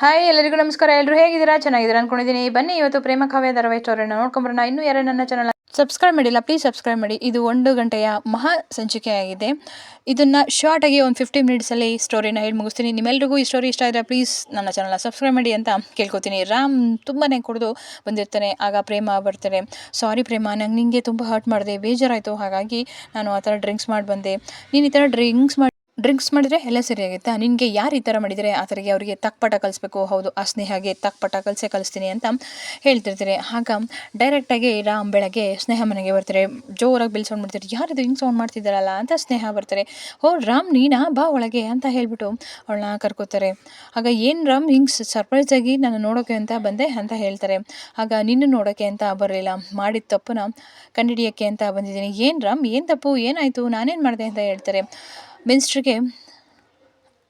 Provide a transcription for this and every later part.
Hi, ಎಲ್ಲರಿಗೂ ನಮಸ್ಕಾರ. ಎಲ್ಲರೂ ಹೇಗಿದ್ದೀರಾ? ಚೆನ್ನಾಗಿದ್ದೀರಾ ಅನ್ಕೊಂಡಿದ್ದೀನಿ. ಬನ್ನಿ, ಇವತ್ತು ಪ್ರೇಮ ಕಾವ್ಯ ಧಾರಾವಾಹಿ ಸ್ಟೋರಿನ ನೋಡ್ಕೊಂಬರೋಣ. ಇನ್ನೂ ಯಾರು ನನ್ನ ಚಾನಲ್ ಸಬ್ಸ್ಕ್ರೈಬ್ ಮಾಡಿಲ್ಲ ಪ್ಲೀಸ್ ಸಬ್ಸ್ಕ್ರೈಬ್ ಮಾಡಿ. ಇದು ಒಂದು ಗಂಟೆಯ ಮಹಾ ಸಂಚಿಕೆಯಾಗಿದೆ ಇದನ್ನು ಶಾರ್ಟಾಗಿ ಒಂದು ಫಿಫ್ಟಿ ಮಿನಿಟ್ಸಲ್ಲಿ ಸ್ಟೋರಿನ ಹೇಳಿ ಮುಗಿಸ್ತೀನಿ. ನಿಮ್ಮೆಲ್ಲರಿಗೂ ಈ ಸ್ಟೋರಿ ಇಷ್ಟ ಆದರೆ ಪ್ಲೀಸ್ ನನ್ನ ಚಾನಲ್ನ ಸಬ್ಸ್ಕ್ರೈಬ್ ಮಾಡಿ ಅಂತ ಕೇಳ್ಕೊತೀನಿ. ರಾಮ್ ತುಂಬಾ ಕುಡಿದು ಬಂದಿರ್ತಾನೆ. ಆಗ ಪ್ರೇಮ ಬರ್ತಾರೆ. ಸಾರಿ ಪ್ರೇಮ, ನಂಗೆ ನಿಂಗೆ ತುಂಬ ಹರ್ಟ್ ಮಾಡಿದೆ. ಬೇಜಾರಾಯಿತು. ಹಾಗಾಗಿ ನಾನು ಆ ಥರ ಡ್ರಿಂಕ್ಸ್ ಮಾಡಿ ಬಂದೆ ನೀನು ಈ ಥರ ಡ್ರಿಂಕ್ಸ್ ಮಾಡಿ ಡ್ರಿಂಕ್ಸ್ ಮಾಡಿದರೆ ಎಲ್ಲ ಸರಿಯಾಗುತ್ತೆ ನಿನಗೆ ಯಾರು ಈ ಥರ ಮಾಡಿದರೆ ಆ ಥರಗೆ ಅವರಿಗೆ ತಕ್ಪಟ ಕಲಿಸ್ಬೇಕು. ಹೌದು, ಆ ಸ್ನೇಹಗೆ ತಕ್ಪಟ ಕಲಿಸೇ ಕಲಿಸ್ತೀನಿ ಅಂತ ಹೇಳ್ತಿರ್ತಾರೆ. ಆಗ ಡೈರೆಕ್ಟಾಗಿ ರಾಮ್ ಬೆಳಗ್ಗೆ ಸ್ನೇಹ ಮನೆಗೆ ಬರ್ತಾರೆ. ಜೋರಾಗಿ ಬಿಲ್ ಸೌಂಡ್ ಮಾಡ್ತಾರೆ. ಇದು ಹಿಂಗೆ ಸೌಂಡ್ ಮಾಡ್ತಿದ್ದಾರಲ್ಲ ಅಂತ ಸ್ನೇಹ ಬರ್ತಾರೆ. ಓ ರಾಮ್ ನೀನಾ? ಬಾ ಒಳಗೆ ಅಂತ ಹೇಳಿಬಿಟ್ಟು ಅವಳನ್ನ ಕರ್ಕೋತಾರೆ. ಆಗ ಏನು ರಾಮ್, ಹಿಂಗೆ ಸರ್ಪ್ರೈಸ್ ಆಗಿ ನಾನು ನೋಡೋಕೆ ಅಂತ ಬಂದೆ? ಅಂತ ಹೇಳ್ತಾರೆ. ಆಗ ನಿನ್ನ ನೋಡೋಕ್ಕೆ ಅಂತ ಬರಲಿಲ್ಲ. ಮಾಡಿದ ತಪ್ಪನ ಕಂಡಿಡಿಯೋಕ್ಕೆ ಅಂತ ಬಂದಿದ್ದೀನಿ. ಏನು ರಾಮ್, ಏನು ತಪ್ಪು? ಏನಾಯಿತು? ನಾನೇನು ಮಾಡಿದೆ? ಅಂತ ಹೇಳ್ತಾರೆ. ಮಿನಿಸ್ಟ್ರಿಗೆ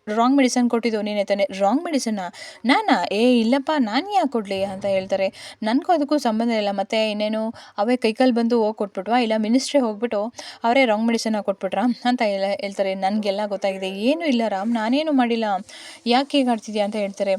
ರಾಂಗ್ ಮೆಡಿಸನ್ ಕೊಟ್ಟಿದ್ದು ನೀನೇ ತಾನೆ. ರಾಂಗ್ ಮೆಡಿಸನ್ನ ನಾನಾ? ಏ, ಇಲ್ಲಪ್ಪ, ನಾನು ಯಾಕೆ ಕೊಡಲಿ ಅಂತ ಹೇಳ್ತಾರೆ. ನನಗೂ ಅದಕ್ಕೂ ಸಂಬಂಧ ಇಲ್ಲ. ಮತ್ತು ಇನ್ನೇನು? ಅವೇ ಕೈಕಾಲು ಬಂದು ಹೋಗಿ ಕೊಟ್ಬಿಟ್ವಾ? ಇಲ್ಲ ಮಿನಿಸ್ಟ್ರಿ ಹೋಗ್ಬಿಟ್ಟು ಅವರೇ ರಾಂಗ್ ಮೆಡಿಸನ್ನ ಕೊಟ್ಬಿಟ್ರಾ? ಅಂತ ಎಲ್ಲ ಹೇಳ್ತಾರೆ. ನನಗೆಲ್ಲ ಗೊತ್ತಾಗಿದೆ. ಏನೂ ಇಲ್ಲ ರಾಮ್. ನಾನೇನು ಮಾಡಿಲ್ಲ. ಯಾಕೆ ಹೀಗೆ ಆಡ್ತಿದ್ಯಾ ಅಂತ ಹೇಳ್ತಾರೆ.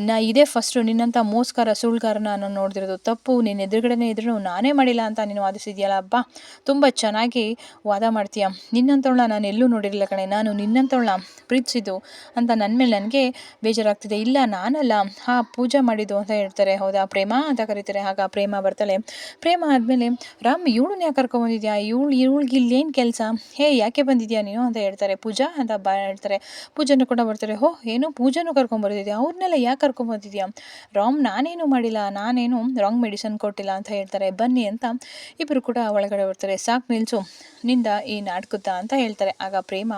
ನಾ ಇದೇ ಫಸ್ಟು ನಿನ್ನಂಥ ಮೋಸ್ಕರ ಸುಳ್ಕಾರ ನಾನು ನೋಡ್ದಿರೋದು. ತಪ್ಪು, ನಿನ್ನ ಎದುರುಗಡೆನೇ ಇದ್ರೂ ನಾನೇ ಮಾಡಿಲ್ಲ ಅಂತ ನೀನು ವಾದಿಸಿದ್ಯಲ್ಲ ಅಬ್ಬ. ತುಂಬ ಚೆನ್ನಾಗಿ ವಾದ ಮಾಡ್ತೀಯ. ನಿನ್ನಂಥವಳ ನಾನು ಎಲ್ಲೂ ನೋಡಿರಲಿಲ್ಲ ಕಣೆ. ನಾನು ನಿನ್ನಂಥವಳ ಪ್ರೀತಿಸಿದ್ದು ಅಂತ ನನ್ನ ಮೇಲೆ ನನಗೆ ಬೇಜಾರಾಗ್ತಿದೆ. ಇಲ್ಲ, ನಾನಲ್ಲ. ಹಾ, ಪೂಜೆ ಮಾಡಿದ್ದು ಅಂತ ಹೇಳ್ತಾರೆ. ಹೌದಾ? ಪ್ರೇಮ ಅಂತ ಕರೀತಾರೆ. ಆಗ ಪ್ರೇಮ ಬರ್ತಾಳೆ. ಪ್ರೇಮ ಆದಮೇಲೆ, ರಾಮ್, ಇವಳನ್ನ ಯಾಕೆ ಕರ್ಕೊಂಬಂದಿದ್ಯಾ ಇವಳು, ಇವಳಿಗೆ ಇಲ್ಲೇನು ಕೆಲಸ? ಹೇ, ಯಾಕೆ ಬಂದಿದ್ಯಾ ನೀನು ಅಂತ ಹೇಳ್ತಾರೆ. ಪೂಜಾ ಅಂತ ಬಾ ಹೇಳ್ತಾರೆ. ಪೂಜೆನೂ ಕೂಡ ಬರ್ತಾರೆ. ಹೋ ಏನೋ ಪೂಜೆನೂ ಕರ್ಕೊಂಬರ್ತಿದ್ಯಾ ಅವ್ರನ್ನೆಲ್ಲ ಯಾಕೆ ಕರ್ಕೊಂಬಂದಿದ್ಯಾ? ರಾಮ್, ನಾನೇನು ಮಾಡಿಲ್ಲ, ನಾನೇನು ರಾಂಗ್ ಮೆಡಿಸನ್ ಕೊಟ್ಟಿಲ್ಲ ಅಂತ ಹೇಳ್ತಾರೆ. ಬನ್ನಿ ಅಂತ ಇಬ್ಬರು ಕೂಡ ಒಳಗಡೆ ಬರ್ತಾರೆ. ಸಾಕು ನಿಲ್ಸು, ನಿಂದ ಈ ನಾಟಕದ ಅಂತ ಹೇಳ್ತಾರೆ. ಆಗ ಪ್ರೇಮ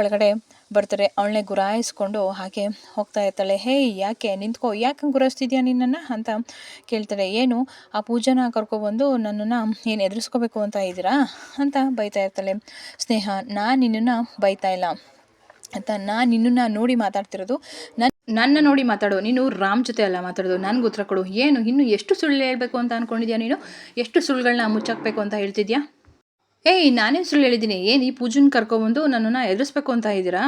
ಒಳಗಡೆ ಬರ್ತಾರೆ. ಅವಳನ್ನೇ ಗುರಾಯಿಸ್ಕೊಂಡು ಹಾಗೆ ಹೋಗ್ತಾ ಇರ್ತಾಳೆ. ಹೇ, ಯಾಕೆ ನಿಂತ್ಕೋ? ಯಾಕೆ ಗುರಾಯಿಸ್ತಿದ್ಯಾ ನಿನ್ನನ್ನು ಅಂತ ಕೇಳ್ತಾಳೆ. ಏನು, ಆ ಪೂಜನ ಕರ್ಕೊಬಂದು ನನ್ನನ್ನು ಏನು ಎದುರಿಸ್ಕೋಬೇಕು ಅಂತ ಇದ್ದೀರಾ ಅಂತ ಬೈತಾ ಇರ್ತಾಳೆ. ಸ್ನೇಹ ನಾನು ನಿನ್ನನ್ನು ಬೈತಾ ಇಲ್ಲ ಅಂತ ನಾನು ನಿನ್ನನ್ನು ನೋಡಿ ಮಾತಾಡ್ತಿರೋದು ನನ್ನ ನನ್ನ ನೋಡಿ ಮಾತಾಡು, ನೀನು ರಾಮ್ ಜೊತೆ ಅಲ್ಲ ಮಾತಾಡೋದು, ನನಗೆ ಉತ್ತರ ಕೊಡು. ಏನು, ಇನ್ನು ಎಷ್ಟು ಸುಳ್ಳು ಹೇಳಬೇಕು ಅಂತ ಅಂದ್ಕೊಂಡಿದ್ಯಾ ನೀನು? ಎಷ್ಟು ಸುಳ್ಳುಗಳನ್ನ ಮುಚ್ಚಾಕ್ಬೇಕು ಅಂತ ಹೇಳ್ತಿದ್ಯಾ? ಏಯ್ ನಾನೇ ಸುಳ್ಳು ಹೇಳಿದ್ದೀನಿ? ಏನು ಈ ಪೂಜನ್ ಕರ್ಕೊಬಂದು ನನ್ನನ್ನು ಎದುರಿಸ್ಬೇಕು ಅಂತ ಇದ್ದೀರಾ?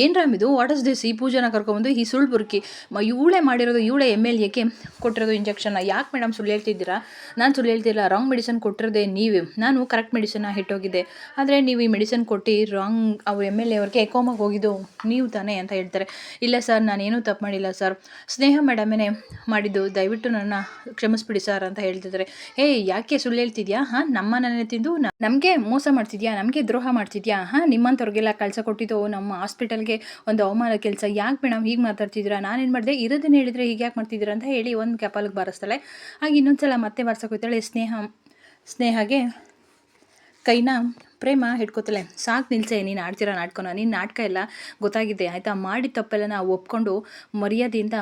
ಏನು ರಾಮ್ ಇದು? ವಾಟ್ ಇಸ್ ದಿಸ್ ಈ ಪೂಜನ ಕರ್ಕೊಬಂದು ಈ ಸುಳ್ಳು ಬುರ್ಕಿ. ಮ, ಇವಳೇ ಮಾಡಿರೋದು, ಇವಳೆ ಎಂ ಎಲ್ ಎಕ್ಕೆ ಕೊಟ್ಟಿರೋದು ಇಂಜೆಕ್ಷನ್ನ ಯಾಕೆ ಮೇಡಮ್ ಸುಳ್ಳು ಹೇಳ್ತಿದ್ದೀರಾ? ನಾನು ಸುಳ್ಳು ಹೇಳ್ತಿಲ್ಲ. ರಾಂಗ್ ಮೆಡಿಸನ್ ಕೊಟ್ಟಿರೋದೆ ನೀವು. ನಾನು ಕರೆಕ್ಟ್ ಮೆಡಿಸನ್ನ ಹಿಟ್ಟೋಗಿದ್ದೆ. ಆದರೆ ನೀವು ಈ ಮೆಡಿಸನ್ ಕೊಟ್ಟು ರಾಂಗ್ ಅವ್ರು ಎಂ ಎಲ್ ಎ ಅವ್ರಿಗೆ ಎಕೋಮಾಗಿ ಹೋಗಿದ್ದು ನೀವು ತಾನೇ ಅಂತ ಹೇಳ್ತಾರೆ. ಇಲ್ಲ ಸರ್ ನಾನೇನೂ ತಪ್ಪು ಮಾಡಿಲ್ಲ ಸರ್ ಸ್ನೇಹ ಮೇಡಮೇನೆ ಮಾಡಿದ್ದು, ದಯವಿಟ್ಟು ನನ್ನ ಕ್ಷಮಿಸ್ಬಿಡಿ ಸರ್ ಅಂತ ಹೇಳ್ತಿದ್ದಾರೆ. ಹೇ ಯಾಕೆ ಸುಳ್ಳು ಹೇಳ್ತಿದ್ಯಾ? ಹಾಂ, ನಮ್ಮ ನನ್ನ ತಿಂದು ನಮಗೆ ಮೋಸ ಮಾಡ್ತಿದ್ಯಾ? ನಮಗೆ ದ್ರೋಹ ಮಾಡ್ತಿದ್ಯಾ? ಹಾಂ, ನಿಮ್ಮಂಥವ್ರಿಗೆಲ್ಲ ಕೆಲಸ ಕೊಟ್ಟಿದ್ದು ನಮ್ಮ ಹಾಸ್ಪಿಟಲ್ಗೆ ಒಂದು ಅವಮಾನ ಕೆಲಸ. ಯಾಕೆ ಮೇಡಮ್ ಹೀಗೆ ಮಾತಾಡ್ತಿದ್ದೀರಾ? ನಾನೇನು ಮಾಡಿದೆ? ಇರೋದನ್ನ ಹೇಳಿದರೆ ಹೀಗೆ ಯಾಕೆ ಮಾಡ್ತಿದ್ದೀರಾ ಅಂತ ಹೇಳಿ ಒಂದು ಕೆಪಾಲಿಗೆ ಬಾರಿಸ್ತಾಳೆ. ಹಾಗೆ ಇನ್ನೊಂದು ಸಲ ಮತ್ತೆ ಬಾರ್ಸಕ್ಕೆ ಹೋಗ್ತಾಳೆ ಸ್ನೇಹ, ಸ್ನೇಹಗೆ ಕೈನ ಪ್ರೇಮ ಹಿಡ್ಕೊತಾಳೆ. ಸಾಕು ನಿಲ್ಸೆ, ನೀನು ಆಡ್ತಿರೋ ನಾಟಕನ? ನೀನು ನಾಟಕ ಎಲ್ಲ ಗೊತ್ತಾಗಿದೆ. ಆಯಿತಾ? ಮಾಡಿ ತಪ್ಪೆಲ್ಲ ನಾವು ಒಪ್ಕೊಂಡು ಮರ್ಯಾದೆಯಿಂದ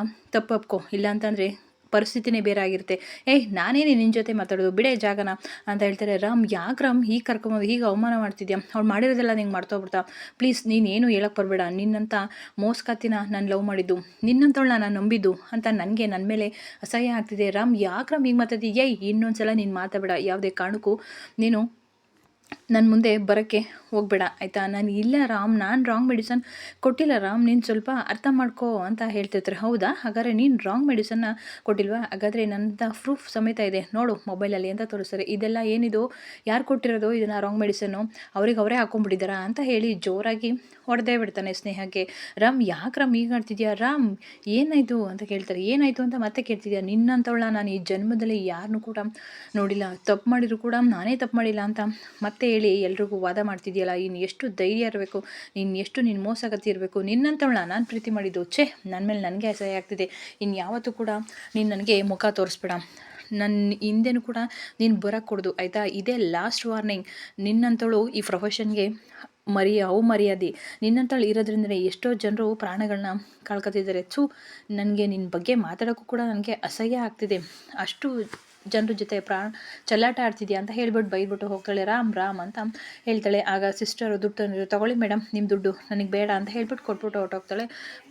ಇಲ್ಲ ಅಂತಂದರೆ ಪರಿಸ್ಥಿತಿನೇ ಬೇರೆ ಆಗಿರುತ್ತೆ. ಏಯ್, ನಾನೇನೇ ನಿನ್ನ ಜೊತೆ ಮಾತಾಡೋದು? ಬಿಡೇ ಜಾಗನ ಅಂತ ಹೇಳ್ತಾರೆ, ರಾಮ್, ಯಾಕೆ ರಾಮ್? ಹೀಗೆ ಕರ್ಕೊಂಬೋದು ಹೀಗೆ ಅವಮಾನ ಮಾಡ್ತಿದ್ಯಾ? ಅವ್ಳು ಮಾಡಿರೋದೆಲ್ಲ ನಿಂಗೆ ಮಾಡ್ತೋಗ್ಬಿಡ್ತಾ ಪ್ಲೀಸ್, ನೀನು ಏನು ಹೇಳಕ್ಕೆ ಬರಬೇಡ. ನಿನ್ನಂಥ ಮೋಸ್ಕಾತಿನ ನಾನು ಲವ್ ಮಾಡಿದ್ದು. ನಿನ್ನಂಥವಳನ್ನ ನಾನು ನಂಬಿದ್ದು ಅಂತ ನನಗೆ ನನ್ನ ಮೇಲೆ ಅಸಹ್ಯ ಆಗ್ತಿದೆ. ರಾಮ್, ಯಾಕೆ ರಾಮ್ ಹೀಗೆ ಏಯ್ ಇನ್ನೊಂದು ಸಲ ನೀನು ಮಾತಾಡಬೇಡ. ಯಾವುದೇ ಕಾರಣಕ್ಕೂ ನೀನು ನನ್ನ ಮುಂದೆ ಬರೋಕ್ಕೆ ಹೋಗಬೇಡ, ಆಯಿತಾ? ನಾನು ಇಲ್ಲ ರಾಮ್, ನಾನು ರಾಂಗ್ ಮೆಡಿಸನ್ ಕೊಟ್ಟಿಲ್ಲ ರಾಮ್, ನೀನು ಸ್ವಲ್ಪ ಅರ್ಥ ಮಾಡ್ಕೋ ಅಂತ ಹೇಳ್ತಿರ್ತಾರೆ. ಹೌದಾ? ಹಾಗಾದ್ರೆ ನೀನು ರಾಂಗ್ ಮೆಡಿಸನ್ನ ಕೊಟ್ಟಿಲ್ವಾ? ಹಾಗಾದರೆ ನನ್ನ ಪ್ರೂಫ್ ಸಮೇತ ಇದೆ. ನೋಡು ಮೊಬೈಲಲ್ಲಿ ಅಂತ ತೋರಿಸ್ತಾರೆ. ಇದೆಲ್ಲ ಏನಿದು? ಯಾರು ಕೊಟ್ಟಿರೋದು? ಇದನ್ನು ರಾಂಗ್ ಮೆಡಿಸನ್ನು ಅವ್ರಿಗೆ ಅವರೇ ಹಾಕೊಂಡ್ಬಿಟ್ಟಿದ್ದಾರಾ? ಅಂತ ಹೇಳಿ ಜೋರಾಗಿ ಹೊಡೆದೇ ಬಿಡ್ತಾನೆ ಸ್ನೇಹಕ್ಕೆ. ರಾಮ್, ಯಾಕೆ ರಾಮ್ ಈಗ ಆಡ್ತಿದ್ಯಾ ರಾಮ್, ಏನಾಯಿತು ಅಂತ ಕೇಳ್ತಾರೆ. ಏನಾಯಿತು ಅಂತ ಮತ್ತೆ ಕೇಳ್ತಿದ್ಯಾ? ನಿನ್ನಂಥವಳ ನಾನು ಈ ಜನ್ಮದಲ್ಲಿ ಯಾರನ್ನೂ ಕೂಡ ನೋಡಿಲ್ಲ. ತಪ್ಪು ಮಾಡಿದ್ರು ಕೂಡ ನಾನೇ ತಪ್ಪು ಮಾಡಿಲ್ಲ ಅಂತ ಮತ್ತೆ ಎಲ್ರಿಗೂ ವಾದ ಮಾಡ್ತಿದ್ಯಲ್ಲ, ಇನ್ನು ಎಷ್ಟು ಧೈರ್ಯ ಇರಬೇಕು ನೀನು ಎಷ್ಟು ನೀನು ಮೋಸಗತಿ ಇರಬೇಕು ನಿನ್ನಂಥವಳ ನಾನು ಪ್ರೀತಿ ಮಾಡಿದ್ದು, ಛೇ ನನ್ನ ಮೇಲೆ ನನಗೆ ಅಸಹ್ಯ ಆಗ್ತಿದೆ. ಇನ್ನು ಯಾವತ್ತೂ ಕೂಡ ನೀನು ನನಗೆ ಮುಖ ತೋರಿಸ್ಬೇಡ. ನನ್ನ ಹಿಂದೆನೂ ಕೂಡ ನೀನು ಬರೋಕ್ಕೆ ಕೊಡೋದು, ಆಯಿತಾ? ಇದೇ ಲಾಸ್ಟ್ ವಾರ್ನಿಂಗ್ ನಿನ್ನಂಥವಳು ಈ ಪ್ರೊಫೆಷನ್ಗೆ ಮರಿ, ಅವು ಮರ್ಯಾದೆ. ನಿನ್ನಂತಳು ಇರೋದ್ರಿಂದಲೇ ಎಷ್ಟೋ ಜನರು ಪ್ರಾಣಗಳನ್ನ ಕಳ್ಕೊತಿದ್ದಾರೆ. ಸು ನನಗೆ ನಿನ್ನ ಬಗ್ಗೆ ಮಾತಾಡೋಕ್ಕೂ ಕೂಡ ನನಗೆ ಅಸಹ್ಯ ಆಗ್ತಿದೆ. ಅಷ್ಟು ಜನರ ಜೊತೆ ಪ್ರಾಣ ಚಲ್ಲಾಟ ಆಡ್ತಿದ್ಯಾ ಅಂತ ಹೇಳ್ಬಿಟ್ಟು ಬೈದ್ಬಿಟ್ಟು ಹೋಗ್ತಾಳೆ. ರಾಮ್ ರಾಮ್ ಅಂತ ಹೇಳ್ತಾಳೆ. ಆಗ ಸಿಸ್ಟರು ದುಡ್ಡು ತಗೊಳ್ಳಿ ಮೇಡಮ್ ನಿಮ್ಮ ದುಡ್ಡು ನನಗೆ ಬೇಡ ಅಂತ ಹೇಳ್ಬಿಟ್ಟು ಕೊಟ್ಬಿಟ್ಟು ಹೊರಟೋಗ್ತಾಳೆ.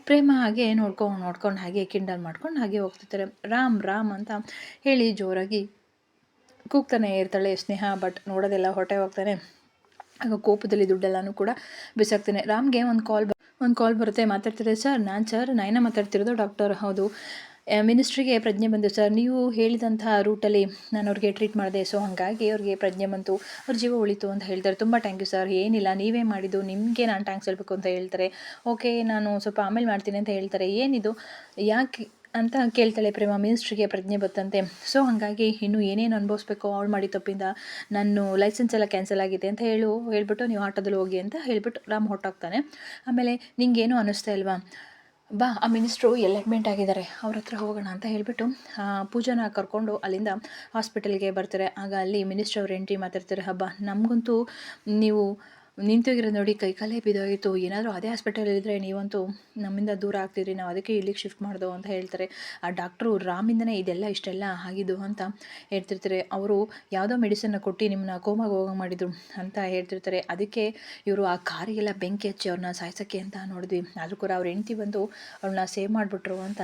ಪ್ರೇಮ ಹಾಗೆ ನೋಡ್ಕೊಂಡು ನೋಡ್ಕೊಂಡು ಹಾಗೆ ಕಿಂಡಲ್ ಮಾಡ್ಕೊಂಡು ಹಾಗೆ ಹೋಗ್ತಿರ್ತಾರೆ. ರಾಮ್ ರಾಮ್ ಅಂತ ಹೇಳಿ ಜೋರಾಗಿ ಕೂಗ್ತಾನೆ ಇರ್ತಾಳೆ ಸ್ನೇಹ ಬಟ್ ನೋಡೋದೆಲ್ಲ ಹೊಟ್ಟೆ ಹೋಗ್ತಾನೆ. ಆಗ ಕೋಪದಲ್ಲಿ ದುಡ್ಡೆಲ್ಲನೂ ಕೂಡ ಬಿಸಾಕ್ತಾನೆ. ರಾಮ್ಗೆ ಒಂದು ಕಾಲ್ ಒಂದು ಕಾಲ್ ಬರುತ್ತೆ. ಮಾತಾಡ್ತಿದ್ದಾರೆ ಸರ್ ನಾನು ಸರ್ ನಾಯಿನ ಮಾತಾಡ್ತಿರೋದು ಡಾಕ್ಟರ್ ಹೌದು. ಮಿನಿಸ್ಟ್ರಿಗೆ ಪ್ರಜ್ಞೆ ಬಂದು, ಸರ್, ನೀವು ಹೇಳಿದಂಥ ರೂಟಲ್ಲಿ ನಾನು ಅವ್ರಿಗೆ ಟ್ರೀಟ್ ಮಾಡಿದೆ ಸೊ ಹಾಗಾಗಿ ಅವ್ರಿಗೆ ಪ್ರಜ್ಞೆ ಬಂತು. ಅವ್ರ ಜೀವ ಉಳಿತು ಅಂತ ಹೇಳ್ತಾರೆ. ತುಂಬ ಥ್ಯಾಂಕ್ ಯು ಸರ್ ಏನಿಲ್ಲ, ನೀವೇ ಮಾಡಿದ್ದು, ನಿಮಗೆ ನಾನು ಟ್ಯಾಂಕ್ಸ್ ಹೇಳಬೇಕು ಅಂತ ಹೇಳ್ತಾರೆ. ಓಕೆ ನಾನು ಸ್ವಲ್ಪ ಆಮೇಲೆ ಮಾಡ್ತೀನಿ ಅಂತ ಹೇಳ್ತಾರೆ. ಏನಿದು? ಯಾಕೆ ಅಂತ ಕೇಳ್ತಾಳೆ ಪ್ರೇಮ ಮಿನಿಸ್ಟ್ರಿಗೆ ಪ್ರಜ್ಞೆ ಬತ್ತಂತೆ ಸೊ ಹಾಗಾಗಿ ಇನ್ನು ಏನೇನು ಅನುಭವಿಸ್ಬೇಕು? ಅವಳು ಮಾಡಿ ತಪ್ಪಿಂದ ನಾನು ಲೈಸೆನ್ಸ್ ಎಲ್ಲ ಕ್ಯಾನ್ಸಲ್ ಆಗಿದೆ ಅಂತ ಹೇಳು, ಹೇಳ್ಬಿಟ್ಟು ನೀವು ಆಟೋದಲ್ಲಿ ಹೋಗಿ ಅಂತ ಹೇಳ್ಬಿಟ್ಟು ರಾಮ್ ಹೊಟ್ಟೋಗ್ತಾನೆ ಆಮೇಲೆ ನಿಂಗೇನು ಅನ್ನಿಸ್ತಾ ಇಲ್ವಾ? ಬಾ, ಆ ಮಿನಿಸ್ಟ್ರು ಎಲ್ಲಿ ಅಡ್ಮಿಂಟ್ ಆಗಿದ್ದಾರೆ, ಅವ್ರ ಹತ್ರ ಹೋಗೋಣ ಅಂತ ಹೇಳಿಬಿಟ್ಟು ಪೂಜಾನ ಕರ್ಕೊಂಡು ಅಲ್ಲಿಂದ ಹಾಸ್ಪಿಟಲ್ಗೆ ಬರ್ತಾರೆ. ಆಗ ಅಲ್ಲಿ ಮಿನಿಸ್ಟ್ರ್ ಅವ್ರು ಎಂಟ್ರಿ ಮಾತಾಡ್ತಾರೆ ಹಬ್ಬ, ನಮಗಂತೂ ನೀವು ನಿಂತೋಗಿರೋದು ನೋಡಿ ಕೈಕಾಲೇ ಬಿದ್ದೋಗಿತ್ತು ಏನಾದರೂ ಅದೇ ಹಾಸ್ಪಿಟಲಲ್ಲಿದ್ದರೆ ನೀವಂತೂ ನಮ್ಮಿಂದ ದೂರ ಆಗ್ತಿದ್ರಿ, ನಾವು ಅದಕ್ಕೆ ಇಲ್ಲಿಗೆ ಶಿಫ್ಟ್ ಮಾಡ್ದೋ ಅಂತ ಹೇಳ್ತಾರೆ. ಆ ಡಾಕ್ಟ್ರು ರಾಮಿಂದನೇ ಇದೆಲ್ಲ ಇಷ್ಟೆಲ್ಲ ಆಗಿದ್ದು ಅಂತ ಹೇಳ್ತಿರ್ತಾರೆ. ಅವರು ಯಾವುದೋ ಮೆಡಿಸನ್ನ ಕೊಟ್ಟು ನಿಮ್ಮನ್ನ ಕೋಮಾಗ ಹೋಗೋ ಮಾಡಿದ್ರು ಅಂತ ಹೇಳ್ತಿರ್ತಾರೆ. ಅದಕ್ಕೆ ಇವರು ಆ ಕಾರಿಗೆಲ್ಲ ಬೆಂಕಿ ಹಚ್ಚಿ ಅವ್ರನ್ನ ಸಾಯಿಸೋಕ್ಕೆ ಅಂತ ನೋಡಿದ್ವಿ. ಆದರೂ ಕೂಡ ಅವ್ರ ಹೆಂಡ್ತಿ ಬಂದು ಅವ್ರನ್ನ ಸೇವ್ ಮಾಡಿಬಿಟ್ರು ಅಂತ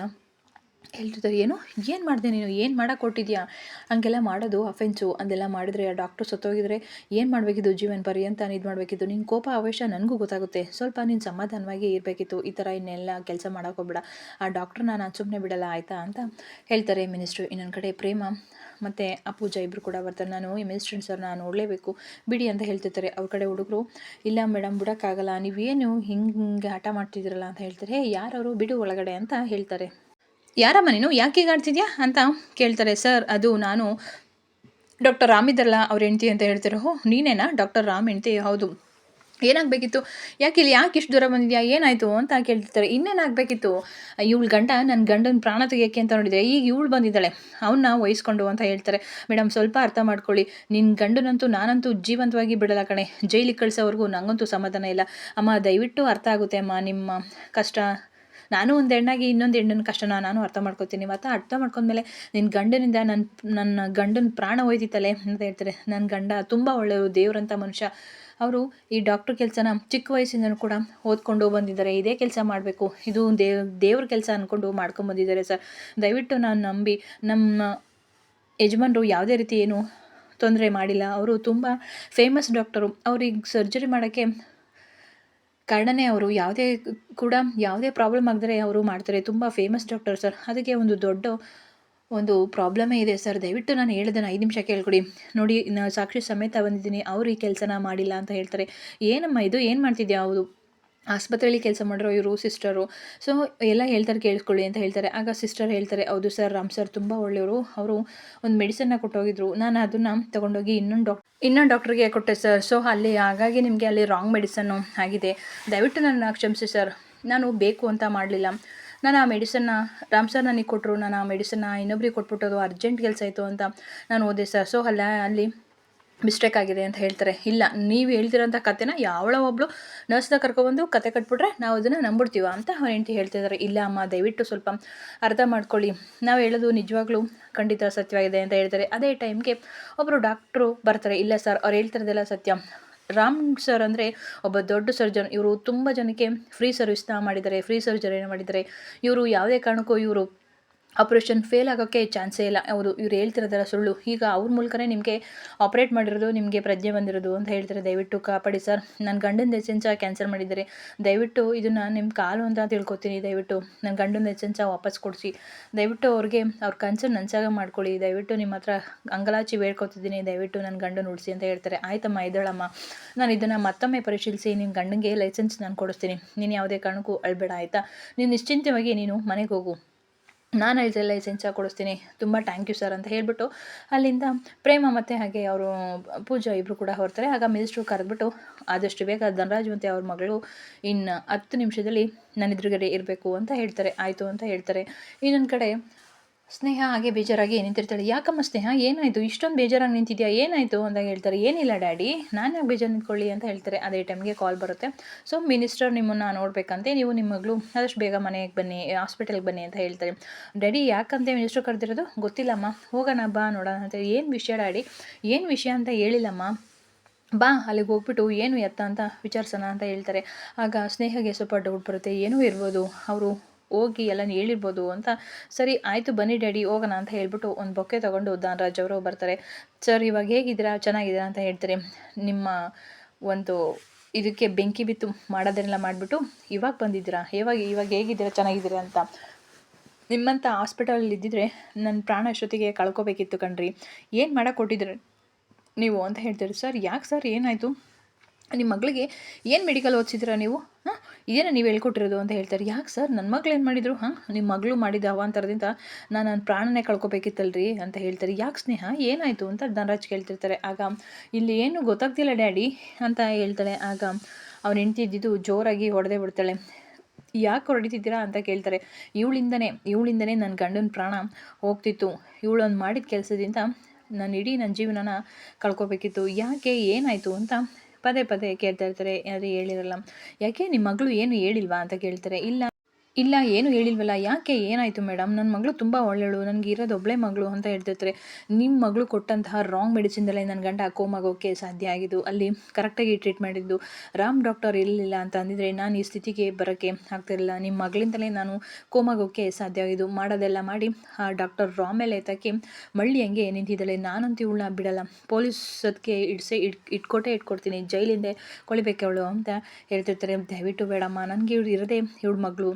ಹೇಳ್ತಿದ್ದಾರೆ, ಏನು ಏನು ಮಾಡಿದೆ ನೀನು? ಏನು ಮಾಡೋಕೆ ಕೊಟ್ಟಿದ್ಯಾ ಹಂಗೆಲ್ಲ ಮಾಡೋದು ಅಫೆನ್ಸು ಅದೆಲ್ಲ ಮಾಡಿದ್ರೆ ಆ ಡಾಕ್ಟ್ರು ಸತ್ತೋಗಿದ್ರೆ ಏನು ಮಾಡಬೇಕಿದ್ದು ಜೀವನ ಪರ್ಯಂತ ಇದು ಮಾಡಬೇಕಿತ್ತು. ನಿನ್ನ ಕೋಪ, ಆವೇಶ ನನಗೂ ಗೊತ್ತಾಗುತ್ತೆ. ಸ್ವಲ್ಪ ನೀನು ಸಮಾಧಾನವಾಗಿ ಇರಬೇಕಿತ್ತು. ಈ ಥರ ಇನ್ನೆಲ್ಲ ಕೆಲಸ ಮಾಡೋಕ್ಕೋಗ್ಬೇಡ ಆ ಡಾಕ್ಟ್ರನ್ನ ನಾನು ಸುಮ್ಮನೆ ಬಿಡಲ್ಲ, ಆಯಿತಾ ಅಂತ ಹೇಳ್ತಾರೆ ಮಿನಿಸ್ಟ್ರು ಇನ್ನೊಂದು ಕಡೆ ಪ್ರೇಮ ಮತ್ತು ಆ ಪೂಜಾ ಇಬ್ಬರು ಕೂಡ ಬರ್ತಾರೆ. ನಾನು ಈ ಮಿನಿಸ್ಟ್ರನ್ ಸರ್, ನಾನು ನೋಡಲೇಬೇಕು. ಬಿಡಿ ಅಂತ ಹೇಳ್ತಿರ್ತಾರೆ. ಅವ್ರ ಕಡೆ ಹುಡುಗರು, ಇಲ್ಲ ಮೇಡಮ್ ಬಿಡೋಕ್ಕಾಗಲ್ಲ. ನೀವೇನು ಹಿಂಗೆ ಹಠ ಮಾಡ್ತಿದ್ದೀರಲ್ಲ? ಅಂತ ಹೇಳ್ತಾರೆ. ಯಾರವರು? ಬಿಡು ಒಳಗಡೆ ಅಂತ ಹೇಳ್ತಾರೆ. ಯಾರಮ್ಮ ನೀನು ಯಾಕೆ ಹೀಗಾಡ್ತಿದ್ಯಾ ಅಂತ ಕೇಳ್ತಾರೆ, ಸರ್, ಅದು ನಾನು ಡಾಕ್ಟರ್ ರಾಮ್ ಇದ್ದಲ್ಲ ಅವ್ರ ಹೆಂಡ್ತಿ ಅಂತ ಹೇಳ್ತಾರೆ. ಹೋ ನೀನೇನಾ? ಡಾಕ್ಟರ್ ರಾಮ್ ಹೆಂಡ್ತಿ? ಹೌದು. ಏನಾಗಬೇಕಿತ್ತು? ಯಾಕೆ ಇಲ್ಲಿ ಯಾಕೆ ಇಷ್ಟು ದೂರ ಬಂದಿದ್ಯಾ? ಏನಾಯಿತು? ಅಂತ ಕೇಳ್ತಿರ್ತಾರೆ. ಇನ್ನೇನಾಗಬೇಕಿತ್ತು? ಇವಳು ಗಂಡ ನನ್ನ ಗಂಡನ ಪ್ರಾಣ ತೆಗಿಯೋಕ್ಕೆ ಅಂತ ನೋಡಿದರೆ ಈಗ ಇವಳು ಬಂದಿದ್ದಾಳೆ. ಅವನ್ನ ವಹಿಸ್ಕೊಂಡು ಅಂತ ಹೇಳ್ತಾರೆ. ಮೇಡಮ್ ಸ್ವಲ್ಪ ಅರ್ಥ ಮಾಡ್ಕೊಳ್ಳಿ. ನಿನ್ನ ಗಂಡನಂತೂ ನಾನಂತೂ ಜೀವಂತವಾಗಿ ಬಿಡಲ್ಲ ಕಣೆ. ಜೈಲಿಗೆ ಕಳಿಸೋವರೆಗೂ ನನಗಂತೂ ಸಮಾಧಾನ ಇಲ್ಲ. ಅಮ್ಮ, ದಯವಿಟ್ಟು ಅರ್ಥ ಆಗುತ್ತೆ, ಅಮ್ಮ. ನಿಮ್ಮ ಕಷ್ಟ ನಾನು ಒಂದು ಹೆಣ್ಣಾಗಿ ಇನ್ನೊಂದು ಹೆಣ್ಣಿನ ಕಷ್ಟನ ನಾನು ಅರ್ಥ ಮಾಡ್ಕೊತೀನಿ. ಮತ್ತು ಅರ್ಥ ಮಾಡ್ಕೊಂಡ್ಮೇಲೆ ನಿನ್ನ ಗಂಡನಿಂದ ನನ್ನ ನನ್ನ ಗಂಡನ ಪ್ರಾಣ ಹೋಯ್ತಿತ್ತಲೆ ಅಂತ ಹೇಳ್ತಾರೆ. ನನ್ನ ಗಂಡ ತುಂಬ ಒಳ್ಳೆಯವರು ದೇವರಂಥ ಮನುಷ್ಯ. ಅವರು ಈ ಡಾಕ್ಟ್ರ್ ಕೆಲಸನ ಚಿಕ್ಕ ವಯಸ್ಸಿಂದನೂ ಕೂಡ ಓದ್ಕೊಂಡು ಬಂದಿದ್ದಾರೆ. ಇದೇ ಕೆಲಸ ಮಾಡಬೇಕು. ಇದು ದೇವ್, ದೇವ್ರ ಕೆಲಸ ಅಂದ್ಕೊಂಡು ಮಾಡ್ಕೊಂಬಂದಿದ್ದಾರೆ ಸರ್. ದಯವಿಟ್ಟು ನಾನು ನಂಬಿ ನಮ್ಮ ಯಜಮಾನರು ಯಾವುದೇ ರೀತಿ ಏನು ತೊಂದರೆ ಮಾಡಿಲ್ಲ. ಅವರು ತುಂಬ ಫೇಮಸ್ ಡಾಕ್ಟರು ಅವ್ರಿಗೆ ಸರ್ಜರಿ ಮಾಡೋಕ್ಕೆ ಕಾರಣನೇ ಅವರು ಯಾವುದೇ ಕೂಡ ಯಾವುದೇ ಪ್ರಾಬ್ಲಮ್ ಆಗಿದ್ರೆ ಅವರು ಮಾಡ್ತಾರೆ. ತುಂಬ ಫೇಮಸ್ ಡಾಕ್ಟರ್ ಸರ್ ಅದಕ್ಕೆ ಒಂದು ದೊಡ್ಡ ಒಂದು ಪ್ರಾಬ್ಲಮೇ ಇದೆ ಸರ್ ದಯವಿಟ್ಟು ನಾನು ಹೇಳಿದ್ದೇನೆ ಐದು ನಿಮಿಷ ಕೇಳ್ಕೊಡಿ. ನೋಡಿ ನಾನು ಸಾಕ್ಷಿ ಸಮೇತ ಬಂದಿದ್ದೀನಿ. ಅವ್ರು ಈ ಕೆಲಸನ ಮಾಡಿಲ್ಲ ಅಂತ ಹೇಳ್ತಾರೆ. ಏನಮ್ಮ ಇದು? ಏನು ಮಾಡ್ತಿದ್ಯಾ? ಹೌದು. ಆಸ್ಪತ್ರೆಯಲ್ಲಿ ಕೆಲಸ ಮಾಡಿರೋ ಇವರು ಸಿಸ್ಟರು ಸೊ ಎಲ್ಲ ಹೇಳ್ತಾರೆ ಕೇಳಿಸ್ಕೊಳ್ಳಿ ಅಂತ ಹೇಳ್ತಾರೆ. ಆಗ ಸಿಸ್ಟರ್ ಹೇಳ್ತಾರೆ, ಹೌದು ಸರ್ ರಾಮ್ ಸರ್ ತುಂಬ ಒಳ್ಳೆಯವರು. ಅವರು ಒಂದು ಮೆಡಿಸನ್ನ ಕೊಟ್ಟೋಗಿದ್ರು. ನಾನು ಅದನ್ನು ತೊಗೊಂಡೋಗಿ ಇನ್ನೊಂದು ಡಾಕ್ ಇನ್ನೊಂದು ಡಾಕ್ಟ್ರಿಗೆ ಕೊಟ್ಟೆ ಸರ್ ಸೊ ಅಲ್ಲಿ ಹಾಗಾಗಿ ನಿಮಗೆ ಅಲ್ಲಿ ರಾಂಗ್ ಮೆಡಿಸನ್ನು ಆಗಿದೆ. ದಯವಿಟ್ಟು ನನ್ನ ಕ್ಷಮಿಸಿ ಸರ್ ನಾನು ಬೇಕು ಅಂತ ಮಾಡಲಿಲ್ಲ. ನಾನು ಆ ಮೆಡಿಸನ್ನ ರಾಮ್ ಸರ್ ನನಗೆ ಕೊಟ್ಟರು ನಾನು ಆ ಮೆಡಿಸನ್ನ ಇನ್ನೊಬ್ರಿಗೆ ಕೊಟ್ಬಿಟ್ಟೋದು ಅರ್ಜೆಂಟ್ ಕೆಲಸ ಆಯಿತು ಅಂತ ನಾನು ಓದೆ ಸರ್ ಸೊ ಅಲ್ಲ, ಅಲ್ಲಿ ಮಿಸ್ಟೇಕ್ ಆಗಿದೆ ಅಂತ ಹೇಳ್ತಾರೆ. ಇಲ್ಲ, ನೀವು ಹೇಳ್ತಿರೋಂಥ ಕತೆನ ಯಾವಳೋ ಒಬ್ಬಳು ನರ್ಸ್ನ ಕರ್ಕೊಬಂದು ಕತೆ ಕಟ್ಬಿಟ್ರೆ ನಾವು ಅದನ್ನು ನಂಬಿಡ್ತೀವ ಅಂತ ಅವ್ರ ಹೆಂಡತಿ ಹೇಳ್ತಿದ್ದಾರೆ ಇಲ್ಲ ಅಮ್ಮ, ದಯವಿಟ್ಟು ಸ್ವಲ್ಪ ಅರ್ಥ ಮಾಡ್ಕೊಳ್ಳಿ. ನಾವು ಹೇಳೋದು ನಿಜವಾಗ್ಲೂ ಖಂಡಿತ ಸತ್ಯವಾಗಿದೆ ಅಂತ ಹೇಳ್ತಾರೆ. ಅದೇ ಟೈಮ್ಗೆ ಒಬ್ಬರು ಡಾಕ್ಟ್ರು ಬರ್ತಾರೆ. ಇಲ್ಲ ಸರ್ ಅವ್ರು ಹೇಳ್ತಿರೋದೆಲ್ಲ ಸತ್ಯ. ರಾಮ್ ಸರ್ ಅಂದರೆ ಒಬ್ಬ ದೊಡ್ಡ ಸರ್ಜನ್ ಇವರು ತುಂಬ ಜನಕ್ಕೆ ಫ್ರೀ ಸರ್ವಿಸ್ನ ಮಾಡಿದ್ದಾರೆ. ಫ್ರೀ ಸರ್ಜರಿನ ಮಾಡಿದ್ದಾರೆ. ಇವರು ಯಾವುದೇ ಕಾರಣಕ್ಕೂ ಇವರು ಆಪ್ರೇಷನ್ ಫೇಲ್ ಆಗೋಕ್ಕೆ ಚಾನ್ಸೇ ಇಲ್ಲ. ಅವರು, ಇವ್ರು ಹೇಳ್ತಿರೋದಲ್ಲ ಸುಳ್ಳು. ಈಗ ಅವ್ರ ಮೂಲಕನೇ ನಿಮಗೆ ಆಪ್ರೇಟ್ ಮಾಡಿರೋದು, ನಿಮಗೆ ಪ್ರಜ್ಞೆ ಬಂದಿರೋದು ಅಂತ ಹೇಳ್ತಾರೆ. ದಯವಿಟ್ಟು ಕಾಪಾಡಿ ಸರ್. ನನ್ನ ಗಂಡನ ಎಸೆನ್ಸ ಕ್ಯಾನ್ಸಲ್ ಮಾಡಿದ್ದಾರೆ. ದಯವಿಟ್ಟು ಇದನ್ನು ನಿಮ್ಮ ಕಾಲು ಅಂತ ತಿಳ್ಕೊತೀನಿ. ದಯವಿಟ್ಟು ನನ್ನ ಗಂಡನ ಎಸೆನ್ಸ ವಾಪಸ್ ಕೊಡಿಸಿ. ದಯವಿಟ್ಟು ಅವ್ರಿಗೆ, ಅವ್ರ ಕನ್ಸನ್ನು ನನ್ಸಾಗ ಮಾಡ್ಕೊಳ್ಳಿ. ದಯವಿಟ್ಟು ನಿಮ್ಮ ಹತ್ರ ಅಂಗಲಾಚಿ ಬೇಡ್ಕೊತಿದ್ದೀನಿ. ದಯವಿಟ್ಟು ನನ್ನ ಗಂಡನ ಉಳಿಸಿ ಅಂತ ಹೇಳ್ತಾರೆ. ಆಯ್ತಮ್ಮ, ಇದ್ದಾಳಮ್ಮ. ನಾನು ಇದನ್ನು ಮತ್ತೊಮ್ಮೆ ಪರಿಶೀಲಿಸಿ ನಿಮ್ಮ ಗಂಡನಿಗೆ ಲೈಸೆನ್ಸ್ ನಾನು ಕೊಡಿಸ್ತೀನಿ. ನೀನು ಯಾವುದೇ ಕಾರಣಕ್ಕೂ ಅಳ್ಬೇಡ, ಆಯಿತಾ? ನೀನು ನಿಶ್ಚಿಂತವಾಗಿ ನೀನು ಮನೆಗೆ ಹೋಗು. ನಾನು ಐದು ಲೈಸೆನ್ಸ್ ಕೊಡಿಸ್ತೀನಿ. ತುಂಬ ಥ್ಯಾಂಕ್ ಯು ಸರ್ ಅಂತ ಹೇಳಿಬಿಟ್ಟು ಅಲ್ಲಿಂದ ಪ್ರೇಮ ಮತ್ತು ಹಾಗೆ ಅವರು ಪೂಜಾ ಇಬ್ಬರು ಕೂಡ ಹೊರ್ತಾರೆ. ಆಗ ಮಿನಿಸ್ಟ್ರು ಕರೆದ್ಬಿಟ್ಟು ಆದಷ್ಟು ಬೇಗ ಧನರಾಜ್ ಮತ್ತು ಅವ್ರ ಮಗಳು ಇನ್ನು ಹತ್ತು ನಿಮಿಷದಲ್ಲಿ ನನ್ನ ಎದುರುಗಡೆ ಇರಬೇಕು ಅಂತ ಹೇಳ್ತಾರೆ. ಆಯಿತು ಅಂತ ಹೇಳ್ತಾರೆ. ಇನ್ನೊಂದು ಕಡೆ ಸ್ನೇಹ ಹಾಗೆ ಬೇಜಾರಾಗಿ ನಿಂತಿರ್ತಾಳೆ ಯಾಕಮ್ಮ ಸ್ನೇಹ? ಏನಾಯಿತು? ಇಷ್ಟೊಂದು ಬೇಜಾರಾಗಿ ನಿಂತಿದ್ಯಾ? ಏನಾಯಿತು? ಅಂತ ಹೇಳ್ತಾರೆ, ಏನಿಲ್ಲ ಡ್ಯಾಡಿ, ನಾನು ಯಾಕೆ ಬೇಜಾರು ನಿಂತ್ಕೊಳ್ಳಿ? ಅಂತ ಹೇಳ್ತಾರೆ. ಅದೇ ಟೈಮ್ಗೆ ಕಾಲ್ ಬರುತ್ತೆ. ಸೊ ಮಿನಿಸ್ಟರ್ ನಿಮ್ಮನ್ನು ನೋಡಬೇಕಂತೆ, ನೀವು ನಿಮ್ಮ ಮಗಳು ಆದಷ್ಟು ಬೇಗ ಮನೆಗೆ ಬನ್ನಿ ಹಾಸ್ಪಿಟಲ್ಗೆ ಬನ್ನಿ ಅಂತ ಹೇಳ್ತಾರೆ. Daddy, ಯಾಕಂತೆ minister ಕರೆದಿರೋದು? ಗೊತ್ತಿಲ್ಲಮ್ಮ, ಹೋಗೋಣ, ಬಾ, ನೋಡೋಣ ಅಂತ ಏನು ವಿಷಯ ಡ್ಯಾಡಿ? ಏನು ವಿಷಯ ಅಂತ ಹೇಳಿಲ್ಲಮ್ಮ. ಬಾ, ಅಲ್ಲಿಗೆ ಹೋಗ್ಬಿಟ್ಟು ಏನು ಎತ್ತ ಅಂತ ವಿಚಾರಿಸೋಣ ಅಂತ ಹೇಳ್ತಾರೆ. ಆಗ ಸ್ನೇಹಗೆ ಸ್ವಲ್ಪ ಡೌಟ್ ಬರುತ್ತೆ, ಏನೂ ಇರ್ಬೋದು. ಅವರು ಹೋಗಿ ಎಲ್ಲ ಹೇಳಿರ್ಬೋದು ಅಂತ ಸರಿ ಆಯಿತು ಬನ್ನಿ ಡ್ಯಾಡಿ ಹೋಗೋಣ ಅಂತ ಹೇಳ್ಬಿಟ್ಟು ಒಂದು ಬೊಕ್ಕೆ ತೊಗೊಂಡು ದಾನರಾಜ್ ಅವರು ಬರ್ತಾರೆ. ಸರ್ ಇವಾಗ ಹೇಗಿದ್ದೀರಾ? ಚೆನ್ನಾಗಿದ್ದೀರಾ ಅಂತ ಹೇಳ್ತಾರೆ. ನಿಮ್ಮ ಒಂದು ಇದಕ್ಕೆ ಬೆಂಕಿ ಬಿತ್ತು ಮಾಡೋದನ್ನೆಲ್ಲ ಮಾಡಿಬಿಟ್ಟು ಇವಾಗ ಬಂದಿದ್ದೀರಾ? ಇವಾಗ ಇವಾಗ ಹೇಗಿದ್ದೀರಾ? ಚೆನ್ನಾಗಿದ್ದೀರಾ ಅಂತ. ನಿಮ್ಮಂಥ ಹಾಸ್ಪಿಟಲಲ್ಲಿ ಇದ್ದಿದ್ರೆ ನನ್ನ ಪ್ರಾಣ ಅಷ್ಟೊತ್ತಿಗೆ ಕಳ್ಕೊಬೇಕಿತ್ತು ಕಣ್ರಿ. ಏನು ಮಾಡೋಕೆ ನೀವು ಅಂತ ಹೇಳ್ತೀರಿ. ಸರ್ ಯಾಕೆ ಸರ್ ಏನಾಯಿತು? ನಿಮ್ಮ ಮಗಳಿಗೆ ಏನು ಮೆಡಿಕಲ್ ಓದಿಸಿದ್ರ ನೀವು? ಹಾಂ? ಇದೇನ ನೀವು ಹೇಳ್ಕೊಟ್ಟಿರೋದು ಅಂತ ಹೇಳ್ತಾರೆ. ಯಾಕೆ ಸರ್? ನನ್ನ ಮಗಳು ಏನು ಮಾಡಿದರು? ಹಾಂ? ನಿಮ್ಮ ಮಗಳು ಮಾಡಿದ ಅವಾಂತರದಿಂದ ನಾನು ನನ್ನ ಪ್ರಾಣನೇ ಕಳ್ಕೊಬೇಕಿತ್ತಲ್ರಿ ಅಂತ ಹೇಳ್ತಾರೆ. ಯಾಕೆ ಸ್ನೇಹ? ಏನಾಯಿತು ಅಂತ ಧನರಾಜ್ ಕೇಳ್ತಿರ್ತಾರೆ. ಆಗ ಇಲ್ಲಿ ಏನು ಗೊತ್ತಾಗ್ತಿಲ್ಲ ಡ್ಯಾಡಿ ಅಂತ ಹೇಳ್ತಾಳೆ ಆಗ ಅವ್ನು ಹೆಂಡ್ತಿದ್ದಿದ್ದು ಜೋರಾಗಿ ಹೊಡೆದೇ ಬಿಡ್ತಾಳೆ. ಯಾಕೆ ಹೊರಡಿತಿದ್ದೀರಾ ಅಂತ ಕೇಳ್ತಾರೆ. ಇವಳಿಂದನೇ ಇವಳಿಂದನೇ ನನ್ನ ಗಂಡನ ಪ್ರಾಣ ಹೋಗ್ತಿತ್ತು. ಇವಳೊಂದು ಮಾಡಿದ ಕೆಲಸದಿಂದ ನಾನು ಇಡೀ ನನ್ನ ಜೀವನನ ಕಳ್ಕೊಬೇಕಿತ್ತು. ಯಾಕೆ? ಏನಾಯಿತು ಅಂತ ಪದೇ ಪದೇ ಕೇಳ್ತಾ ಇರ್ತಾರೆ ಯಾರು ಹೇಳಿರಲ್ಲ. ಯಾಕೆ ನಿಮ್ಮ ಮಗಳು ಏನು ಹೇಳಿಲ್ವಾ ಅಂತ ಕೇಳ್ತಾರೆ. ಇಲ್ಲ ಇಲ್ಲ, ಏನು ಹೇಳಿಲ್ವಲ್ಲ? ಯಾಕೆ ಏನಾಯಿತು ಮೇಡಮ್ ನನ್ನ ಮಗಳು ತುಂಬ ಒಳ್ಳೆಯಳು ನನಗೆ ಇರೋದು ಒಬ್ಬಳೇ ಮಗಳು ಅಂತ ಹೇಳ್ತಿರ್ತಾರೆ ನಿಮ್ಮ ಮಗಳು ಕೊಟ್ಟಂತಹ ರಾಂಗ್ ಮೆಡಿಸಿನ್ದಲ್ಲೇ ನನ್ನ ಗಂಡ ಕೋಮಾಗೋಕ್ಕೆ ಸಾಧ್ಯ ಆಗಿದ್ದು, ಅಲ್ಲಿ ಕರೆಕ್ಟಾಗಿ ಟ್ರೀಟ್ ಮಾಡಿದ್ದು. ರಾಮ್ ಡಾಕ್ಟರ್ ಇರಲಿಲ್ಲ ಅಂತ ಅಂದಿದ್ರೆ ನಾನು ಈ ಸ್ಥಿತಿಗೆ ಬರೋಕ್ಕೆ ಆಗ್ತಿರಲಿಲ್ಲ ನಿಮ್ಮ ಮಗಳಿಂದಲೇ ನಾನು ಕೋಮಾಗೋಕ್ಕೆ ಸಾಧ್ಯ ಆಗಿದ್ದು. ಮಾಡೋದೆಲ್ಲ ಮಾಡಿ ಆ ಡಾಕ್ಟರ್ ರಾಮ್ ಮೇಲೆ ಎತ್ತಕ್ಕೆ ಮಳ್ಳಿ ಹಂಗೆ ನಿಂತಿದ್ದಾಳೆ. ನಾನಂತೂ ಇವಳನ್ನ ಬಿಡಲ್ಲ. ಪೊಲೀಸ್ ಅದಕ್ಕೆ ಇಡ್ಸೆ ಇಟ್ ಇಟ್ಕೊಟ್ಟೆ ಇಟ್ಕೊಡ್ತೀನಿ. ಜೈಲಿಂದ ಕೊಳಿಬೇಕು ಅವಳು ಅಂತ ಹೇಳ್ತಿರ್ತಾರೆ. ದಯವಿಟ್ಟು ಬೇಡಮ್ಮ, ನನಗೆ ಇವ್ರು ಇರದೆ ಇವಳು ಮಗಳು.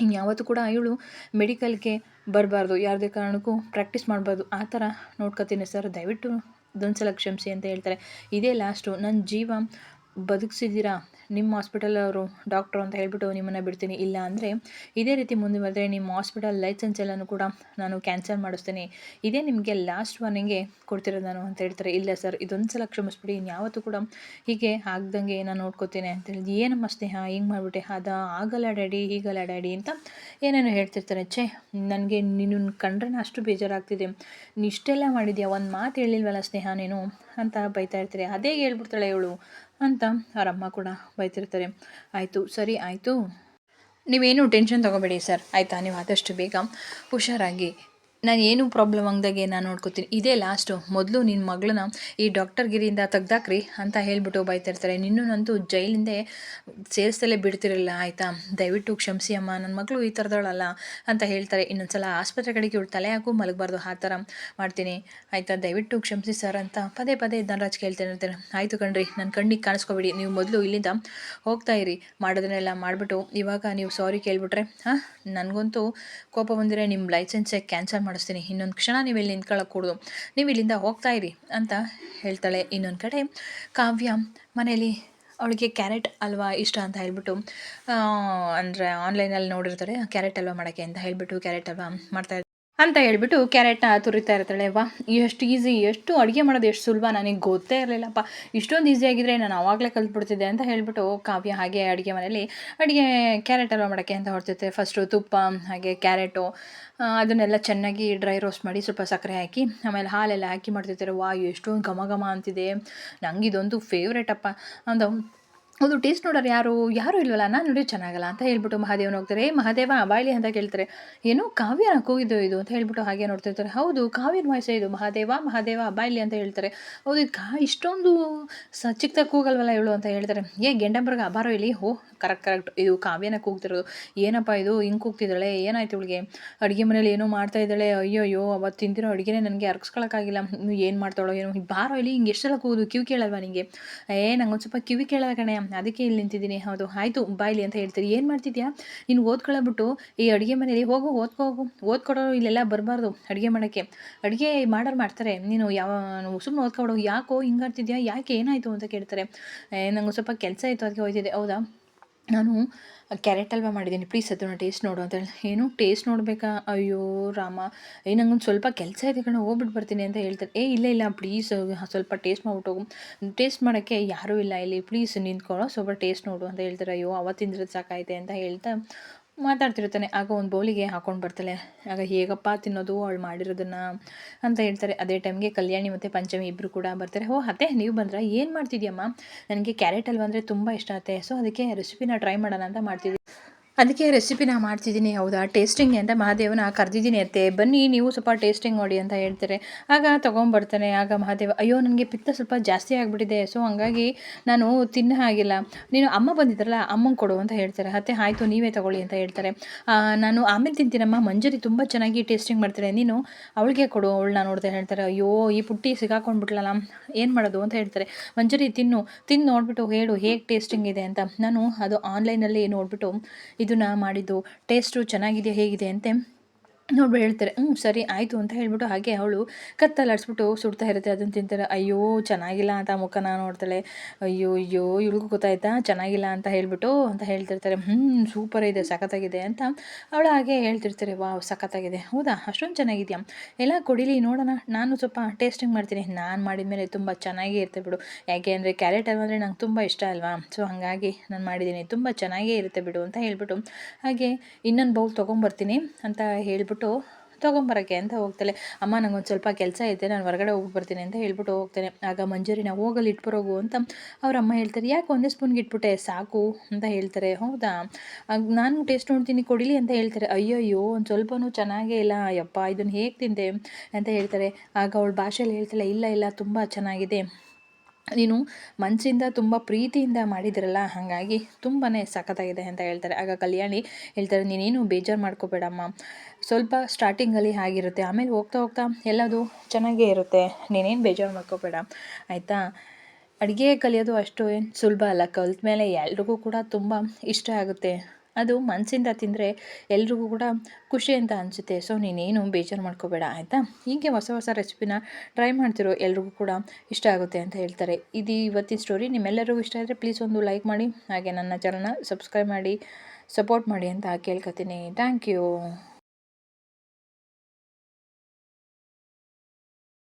ಇನ್ಯಾವತ್ತೂ ಕೂಡ ಇವಳು ಮೆಡಿಕಲ್ಗೆ ಬರಬಾರ್ದು. ಯಾವುದೇ ಕಾರಣಕ್ಕೂ ಪ್ರಾಕ್ಟೀಸ್ ಮಾಡಬಾರ್ದು. ಆ ಥರ ನೋಡ್ಕೊತೀನಿ ಸರ್. ದಯವಿಟ್ಟು ಇದೊಂದ್ಸಲ ಕ್ಷಮಿಸಿ ಅಂತ ಹೇಳ್ತಾರೆ. ಇದೇ ಲಾಸ್ಟು ನನ್ನ ಜೀವ ಬದುಕಿಸಿದ್ದೀರಾ? ನಿಮ್ಮ ಹಾಸ್ಪಿಟಲ್ ಅವರು ಡಾಕ್ಟ್ರು ಅಂತ ಹೇಳ್ಬಿಟ್ಟು ನಿಮ್ಮನ್ನು ಬಿಡ್ತೀನಿ. ಇಲ್ಲ ಅಂದರೆ ಇದೇ ರೀತಿ ಮುಂದೆ ಬಂದರೆ ನಿಮ್ಮ ಹಾಸ್ಪಿಟಲ್ ಲೈಸೆನ್ಸ್ ಎಲ್ಲನೂ ಕೂಡ ನಾನು ಕ್ಯಾನ್ಸಲ್ ಮಾಡಿಸ್ತೀನಿ. ಇದೇ ನಿಮಗೆ ಲಾಸ್ಟ್ ವಾರ್ನಿಂಗೆ ಕೊಡ್ತಿರೋದು ನಾನು ಅಂತ ಹೇಳ್ತಾರೆ. ಇಲ್ಲ ಸರ್ ಇದೊಂದು ಸಲ ಕ್ಷಮಿಸ್ಬಿಡಿ ಇನ್ಯಾವತ್ತೂ ಕೂಡ ಹೀಗೆ ಆಗ್ದಂಗೆ ನಾನು ನೋಡ್ಕೋತೀನಿ ಅಂತ ಹೇಳಿದ್ ಏನಮ್ಮ ಸ್ನೇಹ, ಹಿಂಗೆ ಮಾಡಿಬಿಟ್ಟೆ. ಅದ ಆಗಲ್ಲ ಡ್ಯಾಡಿ ಹೀಗಲ್ಲ ಡ್ಯಾಡಿ ಅಂತ ಏನೇನೋ ಹೇಳ್ತಿರ್ತಾರೆ. ಛೇ, ನನಗೆ ನಿನ್ನ ಕಂಡ್ರೆ ಅಷ್ಟು ಬೇಜಾರಾಗ್ತಿದೆ. ಇಷ್ಟೆಲ್ಲ ಮಾಡಿದ್ಯಾ? ಒಂದು ಮಾತು ಹೇಳಿಲ್ವಲ್ಲ ಸ್ನೇಹ ನೀನು? ಅಂತ ಬೈತಾ ಇರ್ತಾರೆ. ಅದೇ ಹೇಳ್ಬಿಡ್ತಾಳೆ ಇವಳು. ಅಂತ ಅವರಮ್ಮ ಕೂಡ ಬೈತಿರ್ತಾರೆ. ಆಯಿತು, ಸರಿ, ಆಯಿತು. ನೀವೇನು ಟೆನ್ಷನ್ ತೊಗೋಬೇಡಿ ಸರ್. ಆಯಿತಾ? ನೀವು ಆದಷ್ಟು ಬೇಗ ಹುಷಾರಾಗಿ ನಾನು ಏನು ಪ್ರಾಬ್ಲಮ್ ಆಗದಾಗೆ ನಾನು ನೋಡ್ಕೋತೀನಿ. ಇದೇ ಲಾಸ್ಟು ಮೊದಲು ನಿನ್ನ ಮಗಳನ್ನ ಈ ಡಾಕ್ಟರ್ ಗಿರಿಯಿಂದ ತೆಗ್ದಾಕ್ರಿ ಅಂತ ಹೇಳ್ಬಿಟ್ಟು ಬೈತಿರ್ತಾರೆ. ನಿನ್ನೂನಂತೂ ಜೈಲಿಂದೆ ಸೇರಿಸಲೇ ಬಿಡ್ತಿರಲಿಲ್ಲ, ಆಯಿತಾ? ದಯವಿಟ್ಟು ಕ್ಷಮಿಸಿ ಅಮ್ಮ ನನ್ನ ಮಗಳು ಈ ಥರದವಳಲ್ಲ ಅಂತ ಹೇಳ್ತಾರೆ. ಇನ್ನೊಂದು ಸಲ ಆಸ್ಪತ್ರೆ ಕಡೆಗೆ ಇವಳು ತಲೆ ಹಾಕು, ಮಲಗಬಾರ್ದು, ಆ ಥರ ಮಾಡ್ತೀನಿ. ಆಯಿತಾ? ದಯವಿಟ್ಟು ಕ್ಷಮಿಸಿ ಸರ್ ಅಂತ ಪದೇ ಪದೇ ಧನರಾಜ್ ಕೇಳ್ತಾನೆ ಇರ್ತಾರೆ. ಆಯಿತು ಕಣ್ರಿ ನನ್ನ ಕಣ್ಣಿಗೆ ಕಾಣಿಸ್ಕೊಬೇಡಿ. ನೀವು ಮೊದಲು ಇಲ್ಲಿಂದ ಹೋಗ್ತಾ ಇರಿ. ಮಾಡೋದನ್ನೆಲ್ಲ ಮಾಡಿಬಿಟ್ಟು ಇವಾಗ ನೀವು ಸಾರಿ ಕೇಳಿಬಿಟ್ರೆ, ಹಾಂ? ನನಗಂತೂ ಕೋಪ ಬಂದಿರೆ ನಿಮ್ಮ ಲೈಸೆನ್ಸೇ ಕ್ಯಾನ್ಸಲ್ ಮಾಡಿಸ್ತೀನಿ. ಇನ್ನೊಂದು ಕ್ಷಣ ನೀವು ಇಲ್ಲಿ ನಿಂತ್ಕೊಳ್ಳೋಕೆ ಕೂಡದು ನೀವು ಇಲ್ಲಿಂದ ಹೋಗ್ತಾ ಇರಿ ಅಂತ ಹೇಳ್ತಾಳೆ. ಇನ್ನೊಂದು ಕಡೆ ಕಾವ್ಯ ಮನೇಲಿ ಅವಳಿಗೆ ಕ್ಯಾರೆಟ್ ಅಲ್ವಾ ಇಷ್ಟ ಅಂತ ಹೇಳ್ಬಿಟ್ಟು ಅಂದರೆ ಆನ್ಲೈನಲ್ಲಿ ನೋಡಿರ್ತಾರೆ ಕ್ಯಾರೆಟ್ ಅಲ್ವಾ ಮಾಡೋಕ್ಕೆ ಅಂತ ಹೇಳ್ಬಿಟ್ಟು ಕ್ಯಾರೆಟ್ ಅಲ್ವಾ ಮಾಡ್ತಾ ಅಂತ ಹೇಳ್ಬಿಟ್ಟು ಕ್ಯಾರೆಟ್ನ ತುರಿತಾ ಇರ್ತಾಳೆ, ವಾ ಎಷ್ಟು ಈಸಿ, ಎಷ್ಟು ಅಡುಗೆ ಮಾಡೋದು ಎಷ್ಟು ಸುಲಭ? ನನಗೆ ಗೊತ್ತೇ ಇರಲಿಲ್ಲಪ್ಪ. ಇಷ್ಟೊಂದು ಈಸಿ ಆಗಿದ್ರೆ ನಾನು ಆವಾಗಲೇ ಕಲ್ತ್ಬಿಡ್ತಿದ್ದೆ ಅಂತ ಹೇಳ್ಬಿಟ್ಟು ಕಾವ್ಯ ಹಾಗೆ ಅಡುಗೆ ಮನೆಯಲ್ಲಿ ಅಡುಗೆ ಕ್ಯಾರೆಟ್ ಅಲ್ವಾ ಮಾಡೋಕ್ಕೆ ಅಂತ ಹೊರಡ್ತಿರ್ತೆ ಫಸ್ಟು ತುಪ್ಪ, ಹಾಗೆ ಕ್ಯಾರೆಟು ಅದನ್ನೆಲ್ಲ ಚೆನ್ನಾಗಿ ಡ್ರೈ ರೋಸ್ಟ್ ಮಾಡಿ ಸ್ವಲ್ಪ ಸಕ್ಕರೆ ಹಾಕಿ, ಆಮೇಲೆ ಹಾಲೆಲ್ಲ ಹಾಕಿ ಮಾಡ್ತಿರ್ತಾರೆ. ವಾ, ಎಷ್ಟೊಂದು ಘಮ ಘಮ ಅಂತಿದೆ. ನಂಗೆ ಇದೊಂದು ಫೇವ್ರೇಟಪ್ಪ ಒಂದು ಅದು ಟೇಸ್ಟ್ ನೋಡೋರು ಯಾರು? ಯಾರೂ ಇಲ್ವಲ್ಲ? ನಾನು ನೋಡಿ ಚೆನ್ನಾಗಲ್ಲ ಅಂತ ಹೇಳ್ಬಿಟ್ಟು ಮಹಾದೇವನ ಹೋಗ್ತಾರೆ. ಏ ಮಹಾದೇವ, ಬಾಯ್ಲಿ ಅಂತ ಕೇಳ್ತಾರೆ. ಏನು ಕಾವ್ಯನ ಕೂಗಿದ್ದು ಇದು? ಅಂತ ಹೇಳ್ಬಿಟ್ಟು ಹಾಗೆ ನೋಡ್ತಿರ್ತಾರೆ ಹೌದು ಕಾವ್ಯನ ವಾಯ್ಸೇ ಇದು. ಮಹಾದೇವ ಮಹಾದೇವ, ಬಾಯ್ಲಿ ಅಂತ ಹೇಳ್ತಾರೆ. ಹೌದು, ಕಾ ಇಷ್ಟೊಂದು ಸ ಚಿಕ್ಕ ಕೂಗಲ್ವಲ್ಲ ಇವಳು ಅಂತ ಹೇಳ್ತಾರೆ. ಏ, ಗೆಂಡಂಬರ್ಗ ಅಬಾರೋ ಇಲ್ಲಿ. ಹೋ ಕರೆಕ್ಟ್ ಕರೆಕ್ಟ್ ಇದು ಕಾವ್ಯನ ಕೂಗ್ತಿರೋದು. ಏನಪ್ಪ ಇದು? ಹಿಂಗೆ ಕೂಗ್ತಿದ್ದಾಳೆ? ಏನಾಯ್ತು ಇವಳಿಗೆ? ಅಡುಗೆ ಮನೇಲಿ ಏನೋ ಮಾಡ್ತಾ ಇದ್ದಾಳೆ? ಅಯ್ಯೋ ಅಯ್ಯೋ ಅವತ್ತು ತಿಂತಿರೋ ಅಡುಗೆನೇ ನನಗೆ ಅರ್ಗಿಸ್ಕೊಳಕ್ಕಾಗಿಲ್ಲ. ಏನು ಮಾಡ್ತಾಳೋ ಏನೋ? ಬಾರೋ ಇಲ್ಲಿ, ಹಿಂಗೆ ಎಷ್ಟೆಲ್ಲ ಕೂಗುದು ಕಿವಿ ಕೇಳಲ್ವಾ ನಿಂಗೆ? ಏ ನಂಗೆ ಒಂದು ಸ್ವಲ್ಪ ಕಿವಿ ಕೇಳಲ್ಲ ಕಣೆ. ಅದಕ್ಕೆ ಇಲ್ಲಿ ನಿಂತಿದ್ದೀನಿ. ಹೌದು, ಆಯಿತು ಬಾಯ್ಲಿ ಅಂತ ಹೇಳ್ತೀರಿ. ಏನು ಮಾಡ್ತಿದ್ಯಾ? ನೀನು ಓದ್ಕೊಳ್ಳೋಬಿಟ್ಟು ಈ ಅಡುಗೆ ಮನೇಲಿ ಹೋಗು, ಓದ್ಕೋ ಹೋಗು. ಓದ್ಕೊಡೋರು ಇಲ್ಲೆಲ್ಲ ಬರಬಾರ್ದು ಅಡುಗೆ ಮಾಡೋಕ್ಕೆ. ಅಡುಗೆ ಮಾಡೋರು ಮಾಡ್ತಾರೆ. ನೀನು ಯಾವ ಸುಮ್ಮನೆ ಓದ್ಕೊಬಿಡು. ಯಾಕೋ ಹಿಂಗಾಡ್ತಿದ್ಯಾ ಯಾಕೆ ಏನಾಯಿತು ಅಂತ ಕೇಳ್ತಾರೆ. ನಂಗೆ ಸ್ವಲ್ಪ ಕೆಲಸ ಇತ್ತು, ಅದಕ್ಕೆ ಹೋಯ್ತಿದ್ದೆ. ಹೌದಾ? ನಾನು ಕ್ಯಾರೆಟ್ ಹಲ್ವಾ ಮಾಡಿದ್ದೀನಿ. ಪ್ಲೀಸ್ ಅದನ್ನು ಟೇಸ್ಟ್ ನೋಡು ಅಂತ ಹೇಳಿ. ಏನು ಟೇಸ್ಟ್ ನೋಡಬೇಕಾ? ಅಯ್ಯೋ ರಾಮ. ಏ, ನಂಗೊಂದು ಸ್ವಲ್ಪ ಕೆಲಸ ಇದೆ ಕಣ ಹೋಗ್ಬಿಟ್ಟು ಬರ್ತೀನಿ ಅಂತ ಹೇಳ್ತಾರೆ. ಏ, ಇಲ್ಲ ಇಲ್ಲ ಪ್ಲೀಸ್ ಸ್ವಲ್ಪ ಟೇಸ್ಟ್ ಮಾಡ್ಬಿಟ್ಟು ಹೋಗು. ಟೇಸ್ಟ್ ಮಾಡೋಕ್ಕೆ ಯಾರೂ ಇಲ್ಲ ಇಲ್ಲಿ. ಪ್ಲೀಸ್ ನಿಂತ್ಕೊಳ್ಳೋ, ಸ್ವಲ್ಪ ಟೇಸ್ಟ್ ನೋಡು ಅಂತ ಹೇಳ್ತಾರೆ. ಅಯ್ಯೋ ಅವತ್ತಿಂದ್ರೆ ಸಾಕಾಯಿತೆ ಅಂತ ಹೇಳ್ತಾ ಮಾತಾಡ್ತಿರ್ತಾನೆ ಆಗ ಒಂದು ಬೌಲಿಗೆ ಹಾಕೊಂಡು ಬರ್ತಾಳೆ. ಆಗ ಹೇಗಪ್ಪ ತಿನ್ನೋದು, ಅವಳು ಮಾಡಿರೋದನ್ನು? ಅಂತ ಹೇಳ್ತಾರೆ. ಅದೇ ಟೈಮ್ಗೆ ಕಲ್ಯಾಣಿ ಮತ್ತು ಪಂಚಮಿ ಇಬ್ಬರು ಕೂಡ ಬರ್ತಾರೆ. ಓ, ಅತ್ತೆ, ನೀವು ಬಂದ್ರೆ? ಏನು ಮಾಡ್ತಿದ್ಯಮ್ಮ? ನನಗೆ ಕ್ಯಾರೆಟ್ ಹಲ್ವ ಅಂದರೆ ತುಂಬ ಇಷ್ಟ ಆಗುತ್ತೆ ಸೊ, ಅದಕ್ಕೆ ರೆಸಿಪಿನ ಟ್ರೈ ಮಾಡೋಣ ಅಂತ ಮಾಡ್ತಿದ್ವಿ. ಅದಕ್ಕೆ ರೆಸಿಪಿನ ಮಾಡ್ತಿದ್ದೀನಿ. ಹೌದಾ? ಟೇಸ್ಟಿಂಗ್ ಅಂತ ಮಹಾದೇವನ ಕರೆದಿದ್ದೀನಿ ಅತ್ತೆ. ಬನ್ನಿ, ನೀವು ಸ್ವಲ್ಪ ಟೇಸ್ಟಿಂಗ್ ನೋಡಿ ಅಂತ ಹೇಳ್ತಾರೆ. ಆಗ ತೊಗೊಂಬರ್ತಾನೆ ಆಗ ಮಹಾದೇವ, ಅಯ್ಯೋ, ನನಗೆ ಪಿತ್ತ ಸ್ವಲ್ಪ ಜಾಸ್ತಿ ಆಗಿಬಿಟ್ಟಿದೆ. ಸೊ ಹಂಗಾಗಿ ನಾನು ತಿನ್ನ ಹಾಗಿಲ್ಲ. ನೀನು ಅಮ್ಮ ಬಂದಿದ್ರಲ್ಲ, ಅಮ್ಮಂಗೆ ಕೊಡು ಅಂತ ಹೇಳ್ತಾರೆ. ಅತ್ತೆ, ಆಯಿತು, ನೀವೇ ತಗೊಳ್ಳಿ ಅಂತ ಹೇಳ್ತಾರೆ. ನಾನು ಆಮೇಲೆ ತಿಂತೀನಮ್ಮ. ಮಂಜರಿ ತುಂಬ ಚೆನ್ನಾಗಿ ಟೇಸ್ಟಿಂಗ್ ಮಾಡ್ತಾರೆ. ನೀನು ಅವಳಿಗೆ ಕೊಡು, ಅವಳನ್ನ ನೋಡ್ತಾ ಹೇಳ್ತಾರೆ. ಅಯ್ಯೋ, ಈ ಪುಟ್ಟಿ ಸಿಗಾಕೊಂಡ್ಬಿಟ್ಲಲ್ಲ ಏನು ಮಾಡೋದು? ಅಂತ ಹೇಳ್ತಾರೆ. ಮಂಜರಿ, ತಿನ್ನು. ತಿಂದು ನೋಡಿಬಿಟ್ಟು ಹೇಳು, ಹೇಗೆ ಟೇಸ್ಟಿಂಗ್ ಇದೆ ಅಂತ. ನಾನು ಅದು ಆನ್ಲೈನಲ್ಲಿ ನೋಡಿಬಿಟ್ಟು ಇದನ್ನ ಮಾಡಿದ್ದು ಟೇಸ್ಟು ಚೆನ್ನಾಗಿದೆ ಹೇಗಿದೆ ಅಂತೆ ನೋಡ್ಬಿಟ್ಟು ಹೇಳ್ತಾರೆ ಹ್ಞೂ ಸರಿ, ಆಯಿತು ಅಂತ ಹೇಳ್ಬಿಟ್ಟು ಹಾಗೆ ಅವಳು ಕತ್ತಲ್ಲಿ ಆಡಿಸ್ಬಿಟ್ಟು ಸುಡ್ತಾ ಇರುತ್ತೆ, ಅದನ್ನು ತಿಂತಾರೆ, ಅಯ್ಯೋ, ಚೆನ್ನಾಗಿಲ್ಲ ಅಂತ ಮುಖನ ನೋಡ್ತಾಳೆ, ಅಯ್ಯೋ ಅಯ್ಯೋ, ಇವ್ಳಿಗೂ ಗೊತ್ತಾಯ್ತಾ, ಚೆನ್ನಾಗಿಲ್ಲ ಅಂತ ಹೇಳ್ಬಿಟ್ಟು ಅಂತ ಹೇಳ್ತಿರ್ತಾರೆ ಹ್ಞೂ ಸೂಪರ್ ಇದೆ, ಸಖತ್ತಾಗಿದೆ ಅಂತ ಅವಳು ಹಾಗೆ ಹೇಳ್ತಿರ್ತಾರೆ, ವಾವ್, ಸಖತ್ತಾಗಿದೆ, ಹೌದಾ, ಅಷ್ಟೊಂದು ಚೆನ್ನಾಗಿದೆಯಾ? ಎಲ್ಲ ಕೊಡಿಲಿ ನೋಡೋಣ, ನಾನು ಸ್ವಲ್ಪ ಟೇಸ್ಟಿಂಗ್ ಮಾಡ್ತೀನಿ, ನಾನು ಮಾಡಿದ ಮೇಲೆ ತುಂಬ ಚೆನ್ನಾಗೇ ಇರುತ್ತೆ ಬಿಡು, ಯಾಕೆ ಅಂದರೆ ಕ್ಯಾರೆಟ್ ಹಲ್ವ ಅಂದರೆ ನಂಗೆ ತುಂಬ ಇಷ್ಟ ಅಲ್ವಾ ಸೊ ಹಾಗಾಗಿ ನಾನು ಮಾಡಿದ್ದೀನಿ, ತುಂಬ ಚೆನ್ನಾಗೇ ಇರುತ್ತೆ ಬಿಡು ಅಂತ ಹೇಳ್ಬಿಟ್ಟು ಹಾಗೆ ಇನ್ನೊಂದು ಬೌಲ್ ತೊಗೊಂಬರ್ತೀನಿ ಅಂತ ಹೇಳ್ಬಿಟ್ಟು ತೊಗೊಂಬರೋಕ್ಕೆ ಅಂತ ಹೋಗ್ತಾಳೆ. ಅಮ್ಮ, ನಂಗೊಂದು ಸ್ವಲ್ಪ ಕೆಲಸ ಐತೆ, ನಾನು ಹೊರಗಡೆ ಹೋಗಿ ಬರ್ತೀನಿ ಅಂತ ಹೇಳ್ಬಿಟ್ಟು ಹೋಗ್ತಾನೆ. ಆಗ ಮಂಜೂರಿನ ಹೋಗಲ್ಲಿ ಇಟ್ಬರೋಗು ಅಂತ ಅವ್ರ ಅಮ್ಮ ಹೇಳ್ತಾರೆ. ಯಾಕೆ ಒಂದೇ ಸ್ಪೂನ್ಗೆ ಇಟ್ಬಿಟ್ಟೆ? ಸಾಕು, ಅಂತ ಹೇಳ್ತಾರೆ. ಹೌದಾ? ನಾನು ಟೇಸ್ಟ್ ನೋಡ್ತೀನಿ, ಕೊಡಿಲಿ, ಅಂತ ಹೇಳ್ತಾರೆ. ಅಯ್ಯಯ್ಯೋ, ಒಂದು ಸ್ವಲ್ಪನೂ ಚೆನ್ನಾಗೇ ಇಲ್ಲ. ಯಪ್ಪ ಇದನ್ನು ಹೇಗೆ ತಿಂದೆ? ಅಂತ ಹೇಳ್ತಾರೆ. ಆಗ ಅವಳು ಭಾಷೆಯಲ್ಲಿ ಹೇಳ್ತಾಳೆ. ಇಲ್ಲ ಇಲ್ಲ, ತುಂಬ ಚೆನ್ನಾಗಿದೆ. ನೀನು ಮನಸ್ಸಿಂದ ತುಂಬ ಪ್ರೀತಿಯಿಂದ ಮಾಡಿದಿರಲ್ಲ, ಹಾಗಾಗಿ ತುಂಬಾ ಸಖತ್ತಾಗಿದೆ, ಅಂತ ಹೇಳ್ತಾರೆ. ಆಗ ಕಲ್ಯಾಣಿ ಹೇಳ್ತಾರೆ. ನೀನೇನು ಬೇಜಾರು ಮಾಡ್ಕೋಬೇಡಮ್ಮ. ಸ್ವಲ್ಪ ಸ್ಟಾರ್ಟಿಂಗಲ್ಲಿ ಆಗಿರುತ್ತೆ. ಆಮೇಲೆ ಹೋಗ್ತಾ ಹೋಗ್ತಾ ಎಲ್ಲದು ಚೆನ್ನಾಗೇ ಇರುತ್ತೆ. ನೀನೇನು ಬೇಜಾರು ಮಾಡ್ಕೋಬೇಡ. ಆಯಿತಾ? ಅಡುಗೆ ಕಲಿಯೋದು ಅಷ್ಟು ಏನು ಸುಲಭ ಅಲ್ಲ. ಕಲ್ತ ಮೇಲೆ ಎಲ್ರಿಗೂ ಕೂಡ ತುಂಬ ಇಷ್ಟ ಆಗುತ್ತೆ. ಅದು ಮನಸ್ಸಿಂದ ತಿಂದರೆ ಎಲ್ರಿಗೂ ಕೂಡ ಖುಷಿ ಅಂತ ಅನಿಸುತ್ತೆ. ಸೊ ನೀನೇನು ಬೇಜಾರು ಮಾಡ್ಕೋಬೇಡ. ಆಯಿತಾ? ಹೀಗೆ ಹೊಸ ಹೊಸ ರೆಸಿಪಿನ ಟ್ರೈ ಮಾಡ್ತಿರೋ ಎಲ್ರಿಗೂ ಕೂಡ ಇಷ್ಟ ಆಗುತ್ತೆ ಅಂತ ಹೇಳ್ತಾರೆ. ಇದು ಇವತ್ತಿನ ಸ್ಟೋರಿ ನಿಮ್ಮೆಲ್ಲರಿಗೂ ಇಷ್ಟ ಆದರೆ ಪ್ಲೀಸ್ ಒಂದು ಲೈಕ್ ಮಾಡಿ. ಹಾಗೆ ನನ್ನ ಚಾನಲ್ನ ಸಬ್ಸ್ಕ್ರೈಬ್ ಮಾಡಿ ಸಪೋರ್ಟ್ ಮಾಡಿ ಅಂತ ಕೇಳ್ಕೊತೀನಿ ಥ್ಯಾಂಕ್ ಯು